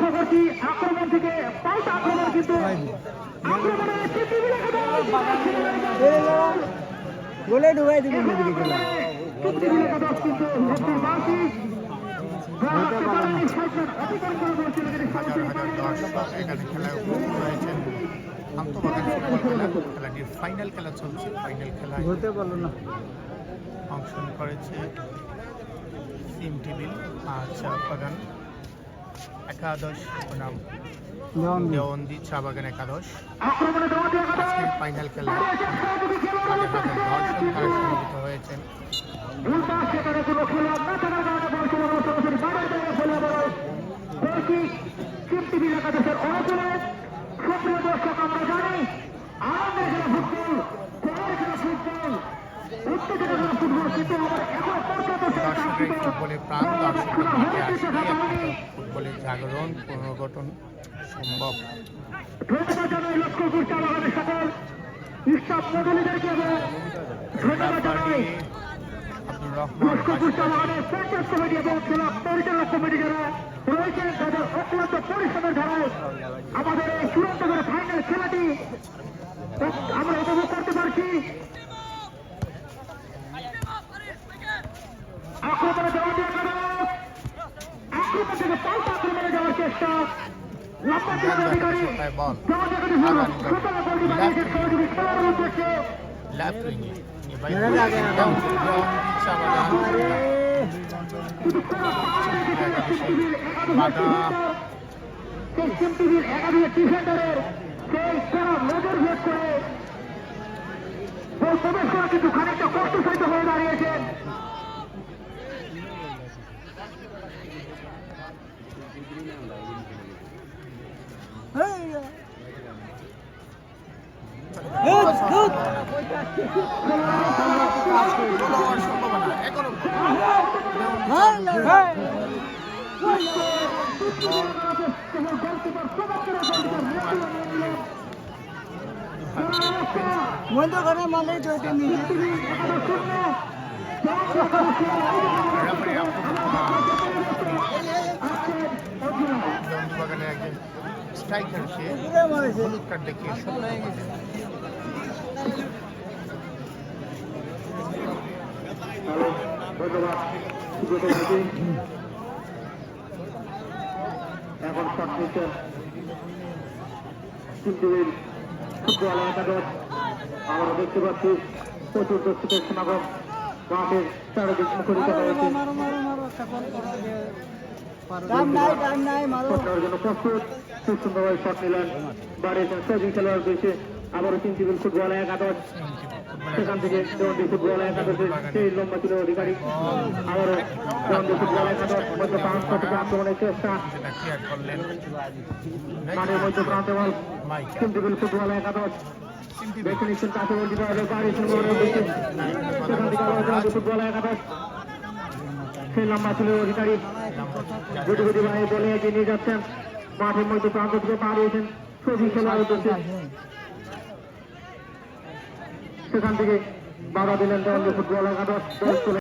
করছি আক্রমণ থেকে পাল্টা আক্রমণ কিন্তু আক্রমণে পৃথিবী বলে ডুবাই দিবি নদীকে গেলাম পৃথিবী রেখে দেওয়া কিন্তু হেফটির বাসি অধিকার করে বলছিল যদি হাজার হাজার দর্শক এখানে খেলায় উপস্থিত হয়েছেন আন্তঃবাগান ফুটবল খেলা। খেলাটির ফাইনাল খেলা চলছে। ফাইনাল খেলায় বলতে পারল না। অংশগ্রহণ করেছে সিম টিবিল আর চা বাগান একাদশ নাম। যেমন দেওয়ন্দি চা বাগান একাদশ। আজকের ফাইনাল খেলা। হাজার হাজার দর্শক তারা সমবেত হয়েছেন। ভুল পাস সেখানে কোনো খেলোয়াড় না থাকার কারণে বল ছিল না সরাসরি বাবার জায়গায় ফেলে বল বলছি কীর্তি একাদশের অনুকূলে সুপ্রিয় দর্শক আমরা জানি আনন্দের খেলা ফুটবল খেলার খেলা ফুটবল উত্তেজনা খেলা ফুটবল কিন্তু আমার এখন পর্যন্ত সেই দর্শকের কাঙ্ক্ষিত ফুটবলের প্রাণ দর্শকের মাঠে আসলে ফুটবলের জাগরণ পুনর্গঠন সম্ভব। আব্দুর রহমান রয়েছেন তাদের অক্লান্ত পরিশ্রমের ধারায় আমাদের এই চূড়ান্ত করে ফাইনাল খেলাটি আমরা উপভোগ করতে পারছি। নজর ভেদ করে গোল প্রবেশ করা কিন্তু খানিকটা কষ্টসাধ্য হয়ে দাঁড়িয়েছেন বন্ধ করে মানে চলতে নিয়ে স্ট্রাইকার সে হলুদ কার্ড দেখিয়ে ধন্যবাদ সুব্রত ভাইকে। এখন শট নিচ্ছেন টিমটিভির ফুটবল একাদশ আমরা দেখতে পাচ্ছি প্রচুর দর্শকের সমাগম মাঠের চারিদিক মুখরিত হয়েছে জন্য প্রস্তুত খুব সুন্দরভাবে শট নিলেন সজিং খেলোয়াড় রয়েছে আবারও টিমটিভির ফুটবল একাদশ। সেখান থেকে ফুটবল একাদশের সেই লম্বা ছিল অধিকারী। আবারও ফুটবল একাদশ। মধ্য প্রান্ত থেকে আক্রমণের চেষ্টা। মাঠের মধ্য প্রান্তে বল। ফুটবল একাদশ। নিচ্ছেন কাছে সেখান থেকে ফুটবল একাদশ। সেই লম্বা ছিল অধিকারী। গুটি গুটি ভাই বলে এগিয়ে নিয়ে যাচ্ছেন। মাঠের মধ্য প্রান্ত থেকে পা দিয়েছেন। সজি খেলার উদ্দেশ্যে সেখান থেকে বাধা দিলেন ফুটবল একাদশ